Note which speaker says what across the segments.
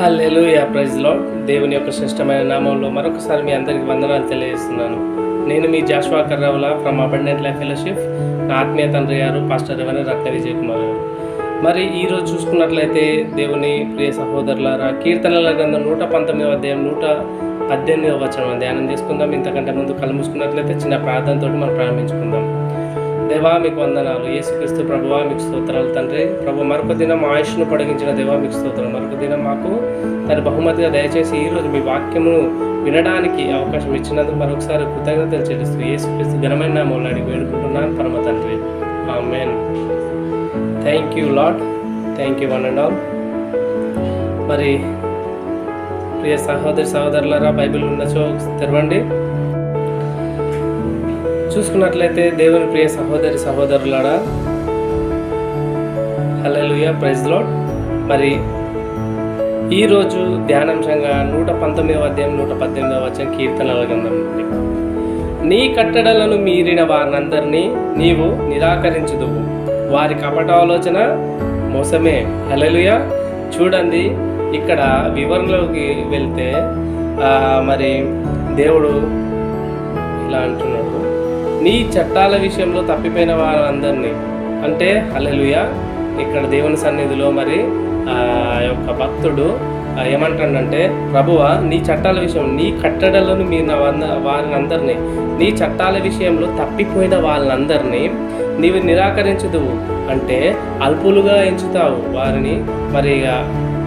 Speaker 1: హల్లెలు ప్రైజ్లో దేవుని యొక్క శ్రేష్టమైన నామంలో మరొకసారి మీ అందరికీ వందనాలు తెలియజేస్తున్నాను. నేను మీ Joshua Karravula from abundant life fellowship నా ఆత్మీయ తండ్రి గారు పాస్టర్ రెవెన్ రత్న విజయ్ కుమార్ గారు. మరి ఈరోజు చూసుకున్నట్లయితే దేవుని ప్రియ సహోదరులారా కీర్తనల గ్రంథం నూట పంతొమ్మిదవ అధ్యాయం నూట పద్దెనిమిదవ వచనం. ధ్యానం చేసుకుందాం. ఇంతకంటే ముందు కలుముసుకున్నట్లయితే చిన్న ప్రార్థనతో మనం ప్రారంభించుకుందాం. దేవా మీకు వందనాలు. యేసుక్రీస్తు ప్రభువా మీకు స్తోత్రాలు తండ్రి. ప్రభు మరొక దినం ఆయుష్ను పొడిగించిన దేవా మీకు స్తోత్రం మరొక దినం మాకు తన బహుమతిగా దయచేసి ఈరోజు మీ వాక్యమును వినడానికి అవకాశం ఇచ్చినందుకు మరొకసారి కృతజ్ఞతలు చెల్లిస్తూ యేసుక్రీస్తు ఘనమైన నామంలో వేడుకుంటున్నాను. పరమ తండ్రి. Amen. Thank you Lord thank you one and all. మరి ప్రియ సహోదరి సహోదరులరా బైబిల్ ఉన్నచో తెరవండి. చూసుకున్నట్లయితే దేవుని ప్రియ సహోదరి సహోదరులారా హల్లెలూయా ప్రైజ్ లాడ్ మరి ఈరోజు ధ్యానాంశంగా నూట పంతొమ్మిదవ అధ్యాయం నూట పద్దెనిమిదవ వచ్చిన కీర్తనల గ్రంథం నీ కట్టడలను మీరిన వారినందరినీ నీవు నిరాకరించుదువు. వారి కపటాలోచన మోసమే. హలలుయ చూడండి ఇక్కడ వివరణలోకి వెళ్తే మరి దేవుడు ఇలా అంటున్నాడు. నీ చట్టాల విషయంలో తప్పిపోయిన వారందరినీ. అంటే హల్లెలూయా ఇక్కడ దేవుని సన్నిధిలో మరి ఆ యొక్క భక్తుడు ఏమంటాడంటే ప్రభువ నీ చట్టాల విషయం నీ కట్టడలను మీ వారినందరినీ నీ చట్టాల విషయంలో తప్పిపోయిన వాళ్ళందరినీ నీవు నిరాకరించదువు. అంటే అల్పులుగా ఎంచుతావు వారిని. మరి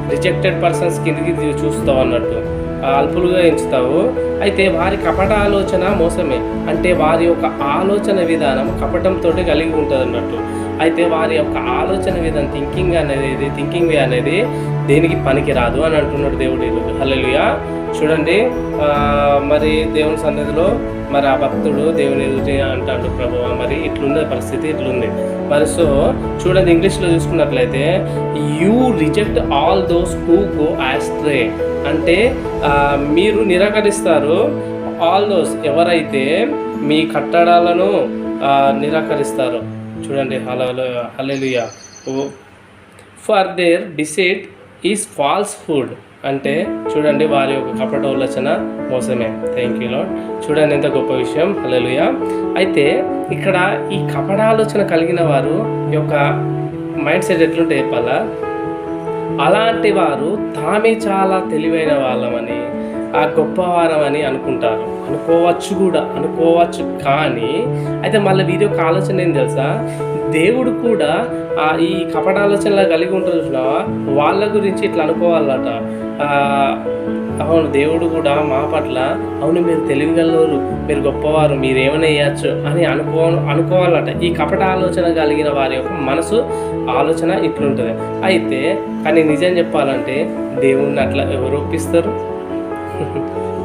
Speaker 1: రిజెక్టెడ్ పర్సన్స్ కిందికి చూస్తావు అన్నట్టు. అల్పులుగా ఎంచుతావు. అయితే వారి కపట ఆలోచన మోసమే. అంటే వారి యొక్క ఆలోచన విధానం కపటంతో కలిగి ఉంటుంది అన్నట్టు అయితే వారి యొక్క ఆలోచన విధానం థింకింగ్ అనేది థింకింగ్ వే అనేది దేనికి పనికి రాదు అని అంటున్నాడు దేవుడు ఈరోజు హల్లెలూయా చూడండి మరి దేవుని సన్నిధిలో మరి ఆ భక్తుడు దేవుని ఎదుటి అంటాడు ప్రభు మరి ఇట్లుంది పరిస్థితి ఇట్లుంది. మరి సో చూడండి ఇంగ్లీష్లో చూసుకున్నట్లయితే you reject all those who go astray అంటే మీరు నిరాకరిస్తారు. ఆల్ దోస్ ఎవరైతే మీ కట్టడాలను నిరాకరిస్తారు. చూడండి hello hallelujah. For their deceit is falsehood అంటే చూడండి వారి యొక్క కపట ఉల్లచన మోసమే. థ్యాంక్ యూ లాడ్ చూడండి ఎంత గొప్ప విషయం. హల్లెలూయా. అయితే ఇక్కడ ఈ కపట ఆలోచన కలిగిన వారు యొక్క మైండ్ సెట్ ఎట్లుంటే చెప్పాలా? అలాంటి వారు తామే చాలా తెలివైన వాళ్ళమని. ఆ గొప్పవారం అని అనుకుంటారు. అనుకోవచ్చు కూడా అనుకోవచ్చు కానీ అయితే మళ్ళీ వీరి యొక్క ఆలోచన ఏం తెలుసా? దేవుడు కూడా ఆ ఈ కపట ఆలోచనలా కలిగి ఉంటుంది చూసినావా? వాళ్ళ గురించి ఇట్లా అనుకోవాలట. అవును దేవుడు కూడా మా పట్ల అవును మీరు తెలివిగలరు మీరు గొప్పవారు మీరు ఏమైనా వేయచ్చు అని అనుకో అనుకోవాలట. ఈ కపట ఆలోచన కలిగిన వారి యొక్క మనసు ఆలోచన ఇట్లుంటుంది. అయితే కానీ నిజం చెప్పాలంటే దేవుణ్ణి అట్లా ఎవరు ఒప్పిస్తారు?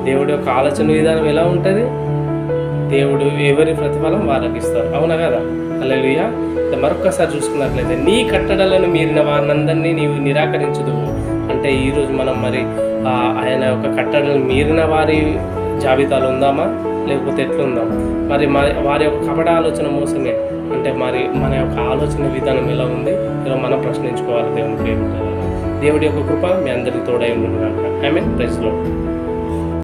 Speaker 1: దేవుడి యొక్క ఆలోచన విధానం ఎలా ఉంటుంది? దేవుడు ఎవరి ప్రతిఫలం వాళ్ళకి ఇస్తారు. అవునా కదా? అల్లెలుయ్య మరొక్కసారి చూసుకున్నట్లయితే నీ కట్టడలను మీరిన వారినందరినీ నీవు నిరాకరించదు అంటే ఈరోజు మనం మరి ఆయన యొక్క కట్టడలు మీరిన వారి జాబితాలు ఉందామా? లేకపోతే ఎట్లుందాం మరి మరి వారి యొక్క కపట ఆలోచన మోసమే. అంటే మరి మన యొక్క ఆలోచన విధానం ఎలా ఉంది? ఇలా మనం ప్రశ్నించుకోవాలి దేవుని దేవుడి యొక్క కృప మీ అందరికీ తోడై ఉండును ఐ మీన్ ప్రెస్లో